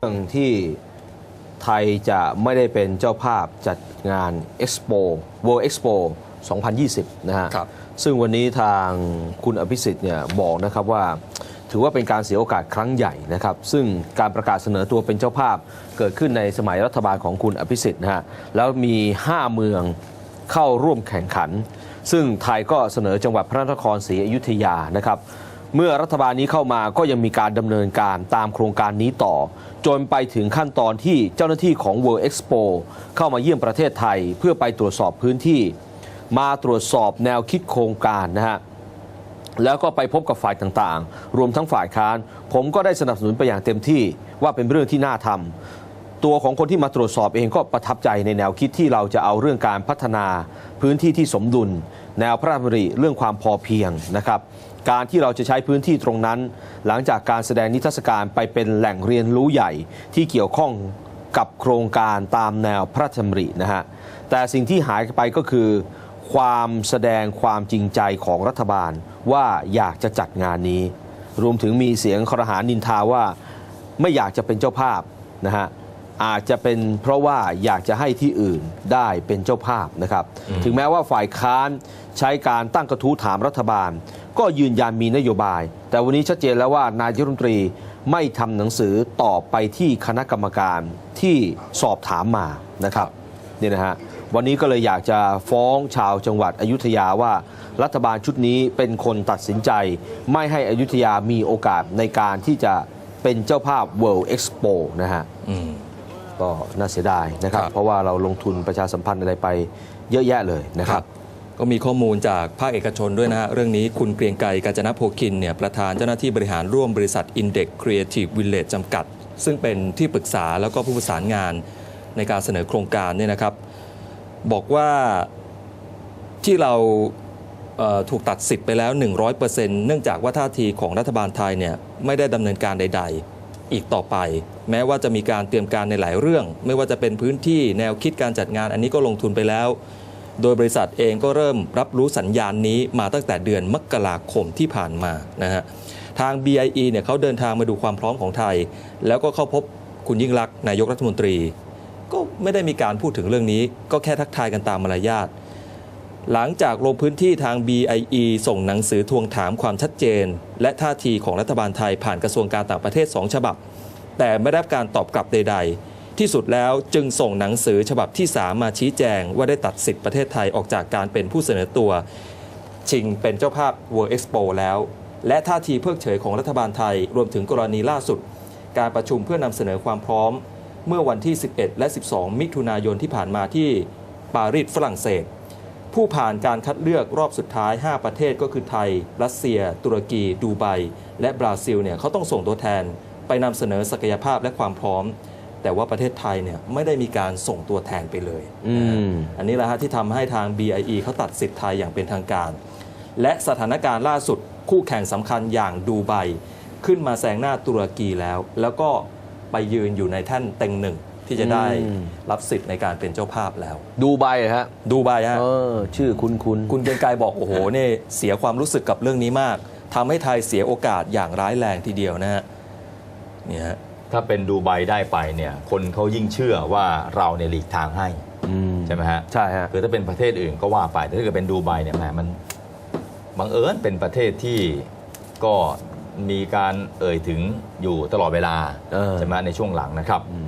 รื่องที่ไทยจะไม่ได้เป็นเจ้าภาพจัดงาน Expo World Expo 2020 นะฮะครับซึ่งวันนี้ทางคุณอภิสิทธิ์เนี่ยบอกนะครับว่า ถือว่าเป็นการเสียโอกาสครั้งใหญ่นะครับ ซึ่งการประกาศเสนอตัวเป็นเจ้าภาพเกิดขึ้นในสมัยรัฐบาลของคุณอภิสิทธิ์นะฮะแล้วมี 5 เมืองเข้าร่วมแข่งขัน ซึ่งไทยก็เสนอจังหวัดพระนครศรีอยุธยานะครับ เมื่อรัฐบาลนี้เข้ามาก็ยังมีการดำเนินการตามโครงการนี้ต่อ จนไปถึงขั้นตอนที่เจ้าหน้าที่ของ World Expo เข้ามาเยี่ยมประเทศไทย เพื่อไปตรวจสอบพื้นที่ มาตรวจสอบแนวคิดโครงการนะฮะแล้วก็ไปพบกับฝ่ายต่างๆ รวมทั้งฝ่ายค้าน ผมก็ได้สนับสนุนไปอย่างเต็มที่ว่าเป็นเรื่องที่น่าทำ ตัวของคนที่มาตรวจสอบเองก็ประทับใจในแนวคิดที่เราจะเอาเรื่องการพัฒนาพื้นที่ที่สมดุล แนวพระราชดำริเรื่องความพอเพียงนะครับการที่เราจะใช้พื้นที่ตรงนั้น หลังจากการแสดงนิทรรศการไปเป็นแหล่งเรียนรู้ใหญ่ที่เกี่ยวข้องกับโครงการตามแนวพระราชดำรินะฮะแต่สิ่งที่หายไปก็คือ ความแสดงความจริงใจของรัฐบาลว่าอยากจะจัดงานนี้ รวมถึงมีเสียงครหานินทาว่าไม่อยากจะเป็นเจ้าภาพนะฮะ อาจจะเป็นเพราะว่าอยากจะให้ที่อื่นได้เป็นเจ้าภาพนะครับ ถึงแม้ว่าฝ่ายค้านใช้การตั้งกระทู้ถามรัฐบาล ก็ยืนยันมีนโยบาย แต่วันนี้ชัดเจนแล้วว่านายกรัฐมนตรีไม่ทำหนังสือตอบไปที่คณะกรรมการที่สอบถามมานะครับนี่นะฮะวันนี้ก็เลยอยากจะฟ้องชาวจังหวัดอยุธยาว่า รัฐบาลชุดนี้เป็นคนตัดสินใจ ไม่ให้อยุธยามีโอกาสในการที่จะเป็นเจ้าภาพ World Expo นะฮะอืม ก็น่าเสียดายนะครับ ครับ เพราะว่าเราลงทุนประชาสัมพันธ์อะไรไปเยอะแยะเลยนะครับ ก็มีข้อมูลจากภาคเอกชนด้วยนะฮะ เรื่องนี้คุณเกรียงไกรกาญจนโพคินเนี่ยประธานเจ้าหน้าที่บริหารร่วมบริษัท Index Creative Village จำกัด ซึ่งเป็นที่ปรึกษาแล้วก็ผู้ประสานงานในการเสนอโครงการเนี่ยนะครับ บอกว่าที่เราเอ่อถูกตัดสิทธิ์ไปแล้ว 100%เนื่องจากว่าท่าทีของรัฐบาลไทยเนี่ยไม่ได้ดำเนินการใด ๆ อีกต่อไป แม้ว่าจะมีการเตรียมการในหลายเรื่อง ไม่ว่าจะเป็นพื้นที่แนวคิดการจัดงานอันนี้ก็ลงทุนไปแล้ว โดยบริษัทเองก็เริ่มรับรู้สัญญาณนี้มาตั้งแต่เดือนมกราคมที่ผ่านมานะฮะทาง BIE เนี่ยเขาเดินทางมาดูความพร้อมของไทย แล้วก็เข้าพบคุณยิ่งลักนายกรัฐมนตรี ก็ไม่ได้มีการพูดถึงเรื่องนี้ ก็แค่ทักทายกันตามมารยาท หลังจากลงพื้นที่ทาง BIE ส่งหนังสือทวงถามความชัดเจน และท่าทีของรัฐบาลไทยผ่านกระทรวงการต่างประเทศ 2 ฉบับ แต่ไม่ได้รับการตอบกลับใด ๆ ที่สุดแล้วจึงส่งหนังสือฉบับที่ 3 มาชี้แจงว่าได้ตัดสิทธิ์ประเทศไทยออกจากการเป็นผู้เสนอตัว ชิงเป็นเจ้าภาพ World Expo แล้ว และท่าทีเพิกเฉยของรัฐบาลไทยรวมถึงกรณีล่าสุด การประชุมเพื่อนำเสนอความพร้อม เมื่อวันที่ 11 และ 12 มิถุนายนที่ผ่านมาที่ปารีสฝรั่งเศส ผู้ผ่านการคัดเลือกรอบสุดท้าย 5 ประเทศก็คือไทย รัสเซีย ตุรกี ดูไบ และบราซิลเนี่ยเขาต้องส่งตัวแทน ไปนำเสนอศักยภาพและความพร้อม แต่ว่าประเทศไทยเนี่ยไม่ได้มีการส่งตัวแทนไปเลยอืมอันนี้แหละฮะที่ทำให้ทาง BIE เขาตัดสิทธิ์ไทยอย่างเป็นทางการ และสถานการณ์ล่าสุดคู่แข่งสำคัญอย่างดูไบขึ้นมาแซงหน้าตุรกีแล้ว แล้วก็ไปยืนอยู่ในแท่นเต็งหนึ่ง ที่จะได้อืมรับสิทธิ์ในการเป็นเจ้าภาพแล้ว ดูใบเหรอฮะดูไบฮะเออชื่อคุณคุณคุณเกรียงไกรบอกโอ้โหเนี่ยเสียความรู้สึกกับเรื่องนี้มากทำให้ไทยเสียโอกาสอย่างร้ายแรงทีเดียวนะฮะเนี่ยฮะถ้าเป็นดูไบได้ไปเนี่ยคนเขายิ่งเชื่อว่าเราเนี่ยหลีกทางให้อืมใช่ไหมฮะใช่ฮะคือถ้าเป็นประเทศอื่นก็ว่าไปแต่ถ้าเกิดเป็นดูไบเนี่ยแหมมันบังเอิญเป็นประเทศที่ก็มีการเอ่ยถึงอยู่ตลอดเวลาเออใช่ไหมในช่วงหลังนะครับอืม